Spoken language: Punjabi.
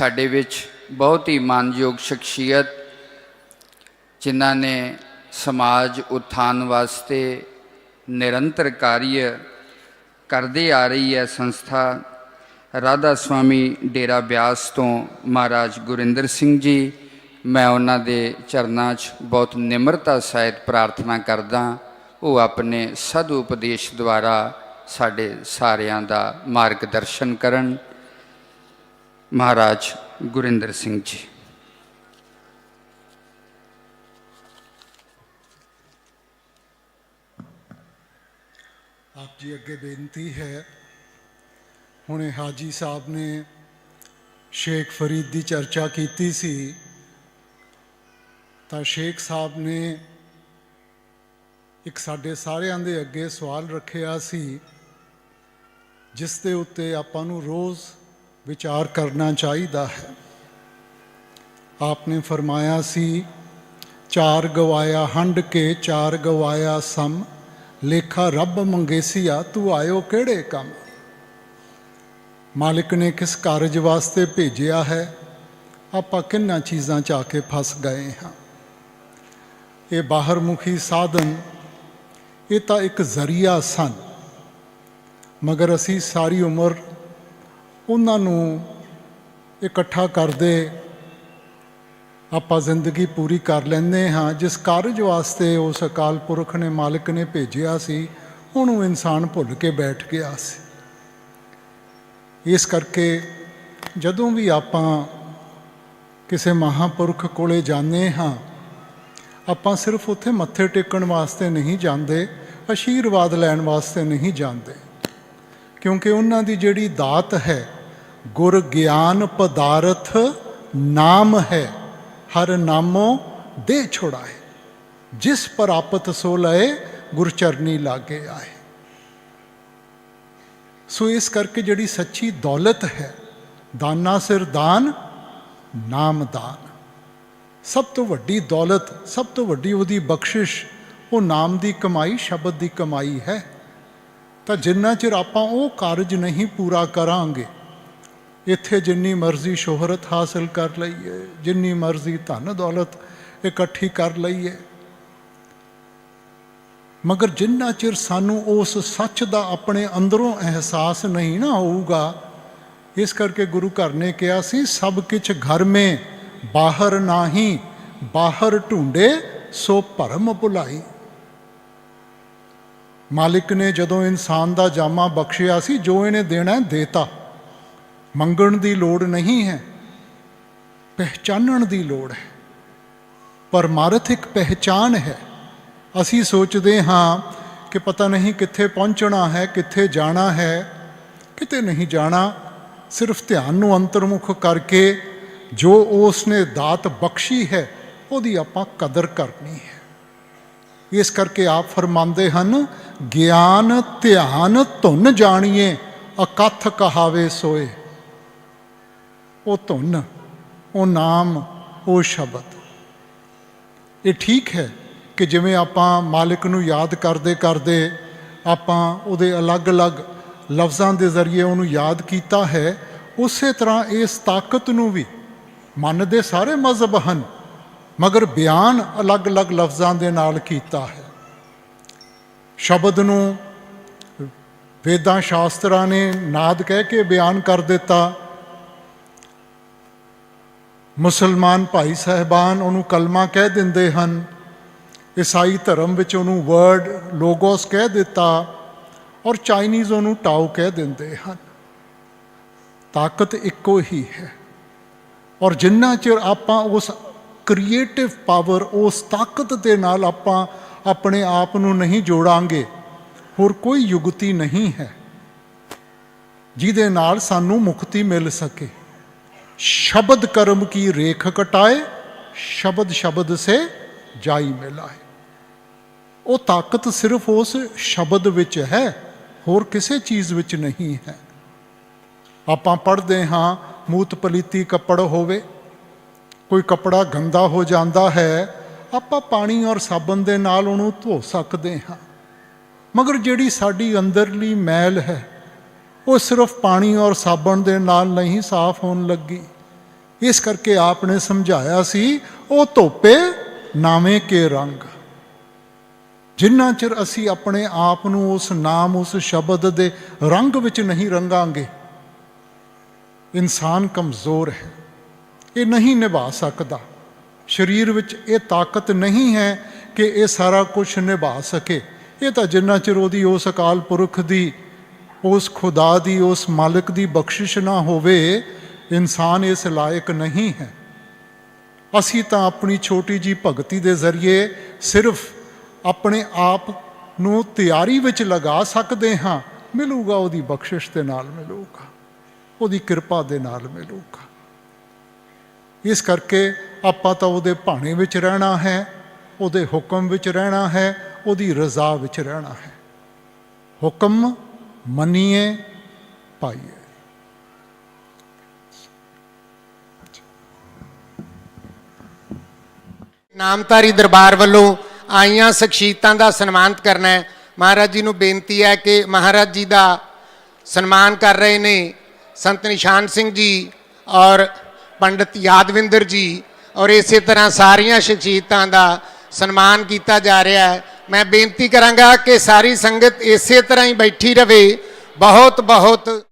ਸਾਡੇ ਵਿੱਚ ਬਹੁਤ ਹੀ ਮਾਨਯੋਗ ਸ਼ਖਸੀਅਤ, ਜਿਨ੍ਹਾਂ ਨੇ ਸਮਾਜ ਉત્ਥਾਨ ਵਾਸਤੇ ਨਿਰੰਤਰ ਕਾਰਜ ਕਰਦੇ ਆ ਰਹੀ ਹੈ ਸੰਸਥਾ ਰਾਧਾ ਸੁਆਮੀ ਡੇਰਾ ਬਿਆਸ ਤੋਂ ਮਹਾਰਾਜ ਗੁਰਿੰਦਰ ਸਿੰਘ ਜੀ। ਮੈਂ ਉਹਨਾਂ ਦੇ ਚਰਨਾਂ 'ਚ ਬਹੁਤ ਨਿਮਰਤਾ ਸਹਿਤ ਪ੍ਰਾਰਥਨਾ ਕਰਦਾ, ਉਹ ਆਪਣੇ ਸਦ ਉਪਦੇਸ਼ ਦੁਆਰਾ ਸਾਡੇ ਸਾਰਿਆਂ ਦਾ ਮਾਰਗਦਰਸ਼ਨ ਕਰਨ ਮਹਾਰਾਜ ਗੁਰਿੰਦਰ ਸਿੰਘ ਜੀ। ਆਪ ਜੀ ਅੱਗੇ ਬੇਨਤੀ ਹੈ, ਹੁਣੇ ਹਾਜੀ ਸਾਹਿਬ ਨੇ ਸ਼ੇਖ ਫਰੀਦ ਦੀ ਚਰਚਾ ਕੀਤੀ ਸੀ, ਤਾਂ ਸ਼ੇਖ ਸਾਹਿਬ ਨੇ ਇੱਕ ਸਾਡੇ ਸਾਰਿਆਂ ਦੇ ਅੱਗੇ ਸਵਾਲ ਰੱਖਿਆ ਸੀ, ਜਿਸ ਦੇ ਉੱਤੇ ਆਪਾਂ ਨੂੰ ਰੋਜ਼ ਵਿਚਾਰ ਕਰਨਾ ਚਾਹੀਦਾ ਹੈ। ਆਪ ਨੇ ਫਰਮਾਇਆ ਸੀ, ਚਾਰ ਗਵਾਇਆ ਹੰਡ ਕੇ, ਚਾਰ ਗਵਾਇਆ ਸਮ। ਲੇਖਾ ਰੱਬ ਮੰਗੇਸੀਆ, ਤੂੰ ਆਇਓ ਕਿਹੜੇ ਕੰਮ? ਮਾਲਿਕ ਨੇ ਕਿਸ ਕਾਰਜ ਵਾਸਤੇ ਭੇਜਿਆ ਹੈ? ਆਪਾਂ ਕਿੰਨਾ ਚੀਜ਼ਾਂ 'ਚ ਆ ਕੇ ਫਸ ਗਏ ਹਾਂ? ਇਹ ਬਾਹਰਮੁਖੀ ਸਾਧਨ, ਇਹ ਤਾਂ ਇੱਕ ਜ਼ਰੀਆ ਸਨ। ਮਗਰ ਅਸੀਂ ਸਾਰੀ ਉਮਰ ਉਹਨਾਂ ਨੂੰ ਇਕੱਠਾ ਕਰਦੇ ਆਪਾਂ ਜ਼ਿੰਦਗੀ ਪੂਰੀ ਕਰ ਲੈਂਦੇ ਹਾਂ। ਜਿਸ ਕਾਰਜ ਵਾਸਤੇ ਉਸ ਅਕਾਲ ਪੁਰਖ ਨੇ ਮਾਲਕ ਨੇ ਭੇਜਿਆ ਸੀ, ਉਹਨੂੰ ਇਨਸਾਨ ਭੁੱਲ ਕੇ ਬੈਠ ਗਿਆ ਸੀ। ਇਸ ਕਰਕੇ ਜਦੋਂ ਵੀ ਆਪਾਂ ਕਿਸੇ ਮਹਾਪੁਰਖ ਕੋਲੇ ਜਾਂਦੇ ਹਾਂ, ਆਪਾਂ ਸਿਰਫ ਉੱਥੇ ਮੱਥੇ ਟੇਕਣ ਵਾਸਤੇ ਨਹੀਂ ਜਾਂਦੇ, ਅਸ਼ੀਰਵਾਦ ਲੈਣ ਵਾਸਤੇ ਨਹੀਂ ਜਾਂਦੇ। ਕਿਉਂਕਿ ਉਹਨਾਂ ਦੀ ਜਿਹੜੀ ਦਾਤ ਹੈ ਗੁਰ ਗਿਆਨ ਪਦਾਰਥ ਨਾਮ ਹੈ, ਹਰ ਨਾਮੋ ਦੇ ਛੁੜਾਏ ਜਿਸ ਪ੍ਰਾਪਤ ਸੋ ਲਏ ਗੁਰਚਰਨੀ ਲਾਗੇ ਆਏ। ਸੋ ਇਸ ਕਰਕੇ ਜਿਹੜੀ ਸੱਚੀ ਦੌਲਤ ਹੈ, ਦਾਨਾ ਸਿਰ ਦਾਨ, ਨਾਮ ਦਾਨ। ਸਭ ਤੋਂ ਵੱਡੀ ਦੌਲਤ, ਸਭ ਤੋਂ ਵੱਡੀ ਉਹਦੀ ਬਖਸ਼ਿਸ਼, ਉਹ ਨਾਮ ਦੀ ਕਮਾਈ, ਸ਼ਬਦ ਦੀ ਕਮਾਈ ਹੈ। ਤਾਂ ਜਿੰਨਾ ਚਿਰ ਆਪਾਂ ਉਹ ਕਾਰਜ ਨਹੀਂ ਪੂਰਾ ਕਰਾਂਗੇ ਇੱਥੇ ਜਿੰਨੀ ਮਰਜ਼ੀ ਸ਼ੋਹਰਤ ਹਾਸਲ ਕਰ ਲਈਏ, ਜਿੰਨੀ ਮਰਜ਼ੀ ਧਨ ਦੌਲਤ ਇਕੱਠੀ ਕਰ ਲਈਏ। ਮਗਰ ਜਿੰਨਾ ਚਿਰ ਸਾਨੂੰ ਉਸ ਸੱਚ ਦਾ ਆਪਣੇ ਅੰਦਰੋਂ ਅਹਿਸਾਸ ਨਹੀਂ ਨਾ ਹੋਊਗਾ, ਇਸ ਕਰਕੇ ਗੁਰੂ ਘਰ ਨੇ ਕਿਹਾ ਸੀ, ਸਭ ਕਿਛ ਘਰ ਮੇ, ਬਾਹਰ ਨਾਹੀ, ਬਾਹਰ ਢੂੰਡੇ ਸੋ ਭਰਮ ਭੁਲਾਈ। ਮਾਲਿਕ ਨੇ ਜਦੋਂ ਇਨਸਾਨ ਦਾ ਜਾਮਾ ਬਖਸ਼ਿਆ ਸੀ, ਜੋ ਇਹਨੇ ਦੇਣਾ ਦੇਤਾ। ਮੰਗਣ ਦੀ ਲੋੜ ਨਹੀਂ ਹੈ, ਪਹਿਚਾਨਣ ਦੀ ਲੋੜ ਹੈ। ਪਰਮਾਰਥ ਇੱਕ ਪਹਿਚਾਨ ਹੈ। ਅਸੀਂ ਸੋਚਦੇ ਹਾਂ ਕਿ ਪਤਾ ਨਹੀਂ ਕਿੱਥੇ ਪਹੁੰਚਣਾ ਹੈ, ਕਿੱਥੇ ਜਾਣਾ ਹੈ, ਕਿਤੇ ਨਹੀਂ ਜਾਣਾ। ਸਿਰਫ ਧਿਆਨ ਨੂੰ ਅੰਤਰਮੁਖ ਕਰਕੇ ਜੋ ਉਸ ਨੇ ਦਾਤ ਬਖਸ਼ੀ ਹੈ, ਉਹਦੀ ਆਪਾਂ ਕਦਰ ਕਰਨੀ ਹੈ। ਇਸ ਕਰਕੇ ਆਪ ਫਰਮਾਉਂਦੇ ਹਨ, ਗਿਆਨ, ਧਿਆਨ ਧੁਨ ਜਾਣੀਏ, ਅਕਥ ਕਹਾਵੇ ਸੋਏ। ਉਹ ਧੁਨ, ਉਹ ਨਾਮ, ਉਹ ਸ਼ਬਦ। ਇਹ ਠੀਕ ਹੈ ਕਿ ਜਿਵੇਂ ਆਪਾਂ ਮਾਲਿਕ ਨੂੰ ਯਾਦ ਕਰਦੇ ਕਰਦੇ ਆਪਾਂ ਉਹਦੇ ਅਲੱਗ-ਅਲੱਗ ਲਫ਼ਜ਼ਾਂ ਦੇ ਜ਼ਰੀਏ ਉਹਨੂੰ ਯਾਦ ਕੀਤਾ ਹੈ, ਉਸੇ ਤਰ੍ਹਾਂ ਇਸ ਤਾਕਤ ਨੂੰ ਵੀ ਮਨ ਦੇ ਸਾਰੇ ਮਜ਼ਹਬ ਹਨ, ਮਗਰ ਬਿਆਨ ਅਲੱਗ-ਅਲੱਗ ਲਫ਼ਜ਼ਾਂ ਦੇ ਨਾਲ ਕੀਤਾ ਹੈ। ਸ਼ਬਦ ਨੂੰ ਵੇਦਾਂ ਸ਼ਾਸਤਰਾਂ ਨੇ ਨਾਦ ਕਹਿ ਕੇ ਬਿਆਨ ਕਰ ਦਿੱਤਾ ਮੁਸਲਮਾਨ ਭਾਈ ਸਹਿਬਾਨ ਉਹਨੂੰ ਕਲਮਾ ਕਹਿ ਦਿੰਦੇ ਹਨ। ਈਸਾਈ ਧਰਮ ਵਿੱਚ ਉਹਨੂੰ ਵਰਡ ਲੋਗੋਸ ਕਹਿ ਦਿੱਤਾ ਔਰ ਚਾਈਨੀਜ਼ ਉਹਨੂੰ ਟਾਓ ਕਹਿ ਦਿੰਦੇ ਹਨ। ਤਾਕਤ ਇੱਕੋ ਹੀ ਹੈ ਔਰ ਜਿੰਨਾ ਚਿਰ ਆਪਾਂ ਉਸ ਕ੍ਰੀਏਟਿਵ ਪਾਵਰ ਉਸ ਤਾਕਤ ਦੇ ਨਾਲ ਆਪਾਂ ਆਪਣੇ ਆਪ ਨੂੰ ਨਹੀਂ ਜੋੜਾਂਗੇ, ਹੋਰ ਕੋਈ ਯੁਗਤੀ ਨਹੀਂ ਹੈ। ਜਿਹਦੇ ਨਾਲ ਸਾਨੂੰ ਮੁਕਤੀ ਮਿਲ ਸਕੇ। ਸ਼ਬਦ ਕਰਮ ਕੀ ਰੇਖ ਕਟਾਏ, ਸ਼ਬਦ ਸ਼ਬਦ ਸੇ ਜਾਈ ਮਿਲਾਏ। ਉਹ ਤਾਕਤ ਸਿਰਫ ਉਸ ਸ਼ਬਦ ਵਿੱਚ ਹੈ, ਹੋਰ ਕਿਸੇ ਚੀਜ਼ ਵਿੱਚ ਨਹੀਂ ਹੈ। ਆਪਾਂ ਪੜ੍ਹਦੇ ਹਾਂ, ਮੂਤ ਪਲੀਤੀ ਕੱਪੜ ਹੋਵੇ, ਕੋਈ ਕੱਪੜਾ ਗੰਦਾ ਹੋ ਜਾਂਦਾ ਹੈ, ਆਪਾਂ ਪਾਣੀ ਔਰ ਸਾਬਣ ਦੇ ਨਾਲ ਉਹਨੂੰ ਧੋ ਸਕਦੇ ਹਾਂ। ਮਗਰ ਜਿਹੜੀ ਸਾਡੀ ਅੰਦਰਲੀ ਮੈਲ ਹੈ ਉਹ ਸਿਰਫ ਪਾਣੀ ਔਰ ਸਾਬਣ ਦੇ ਨਾਲ ਨਹੀਂ ਸਾਫ਼ ਹੋਣ ਲੱਗੀ। ਇਸ ਕਰਕੇ ਆਪ ਨੇ ਸਮਝਾਇਆ ਸੀ, ਉਹ ਧੋਪੇ ਨਾਵੇਂ ਕੇ ਰੰਗ। ਜਿੰਨਾ ਚਿਰ ਅਸੀਂ ਆਪਣੇ ਆਪ ਨੂੰ ਉਸ ਨਾਮ, ਉਸ ਸ਼ਬਦ ਦੇ ਰੰਗ ਵਿੱਚ ਨਹੀਂ ਰੰਗਾਂਗੇ, ਇਨਸਾਨ ਕਮਜ਼ੋਰ ਹੈ। ਇਹ ਨਹੀਂ ਨਿਭਾ ਸਕਦਾ। ਸਰੀਰ ਵਿੱਚ ਇਹ ਤਾਕਤ ਨਹੀਂ ਹੈ ਕਿ ਇਹ ਸਾਰਾ ਕੁਝ ਨਿਭਾ ਸਕੇ। ਇਹ ਤਾਂ ਜਿੰਨਾ ਚਿਰ ਉਹਦੀ ਉਸ ਅਕਾਲ ਪੁਰਖ ਦੀ ਉਸ ਖੁਦਾ ਦੀ, ਉਸ ਮਾਲਕ ਦੀ ਬਖਸ਼ਿਸ਼ ਨਾ ਹੋਵੇ, ਇਨਸਾਨ ਇਸ ਲਾਇਕ ਨਹੀਂ ਹੈ। ਅਸੀਂ ਤਾਂ ਆਪਣੀ ਛੋਟੀ ਜੀ ਭਗਤੀ ਦੇ ਜ਼ਰੀਏ ਸਿਰਫ ਆਪਣੇ ਆਪ ਨੂੰ ਤਿਆਰੀ ਵਿੱਚ ਲਗਾ ਸਕਦੇ ਹਾਂ। ਮਿਲੂਗਾ ਉਹਦੀ ਬਖਸ਼ਿਸ਼ ਦੇ ਨਾਲ ਮਿਲੂਗਾ, ਉਹਦੀ ਕਿਰਪਾ ਦੇ ਨਾਲ ਮਿਲੂਗਾ। ਇਸ ਕਰਕੇ ਆਪਾਂ ਤਾਂ ਉਹਦੇ ਭਾਣੇ ਵਿੱਚ ਰਹਿਣਾ ਹੈ, ਉਹਦੇ ਹੁਕਮ ਵਿੱਚ ਰਹਿਣਾ ਹੈ, ਉਹਦੀ ਰਜ਼ਾ ਵਿੱਚ ਰਹਿਣਾ ਹੈ। ਹੁਕਮ ਮੰਨੀਏ, ਪਾਈਏ। ਨਾਮਧਾਰੀ ਦਰਬਾਰ ਵੱਲੋਂ ਆਈਆਂ ਸ਼ਖਸੀਅਤਾਂ ਦਾ ਸਨਮਾਨਿਤ ਕਰਨਾ ਹੈ। ਮਹਾਰਾਜ ਜੀ ਨੂੰ ਬੇਨਤੀ ਹੈ ਕਿ ਮਹਾਰਾਜ ਜੀ ਦਾ ਸਨਮਾਨ ਕਰ ਰਹੇ ਨੇ ਸੰਤ ਨਿਸ਼ਾਨ ਸਿੰਘ ਜੀ ਔਰ ਪੰਡਿਤ ਯਾਦਵਿੰਦਰ ਜੀ ਔਰ ਇਸੇ ਤਰ੍ਹਾਂ ਸਾਰੀਆਂ ਸ਼ਖਸੀਅਤਾਂ ਦਾ ਸਨਮਾਨ ਕੀਤਾ ਜਾ ਰਿਹਾ ਹੈ। ਮੈਂ ਬੇਨਤੀ ਕਰਾਂਗਾ ਕਿ ਸਾਰੀ ਸੰਗਤ ਇਸੇ ਤਰ੍ਹਾਂ ਹੀ ਬੈਠੀ ਰਵੇ। ਬਹੁਤ ਬਹੁਤ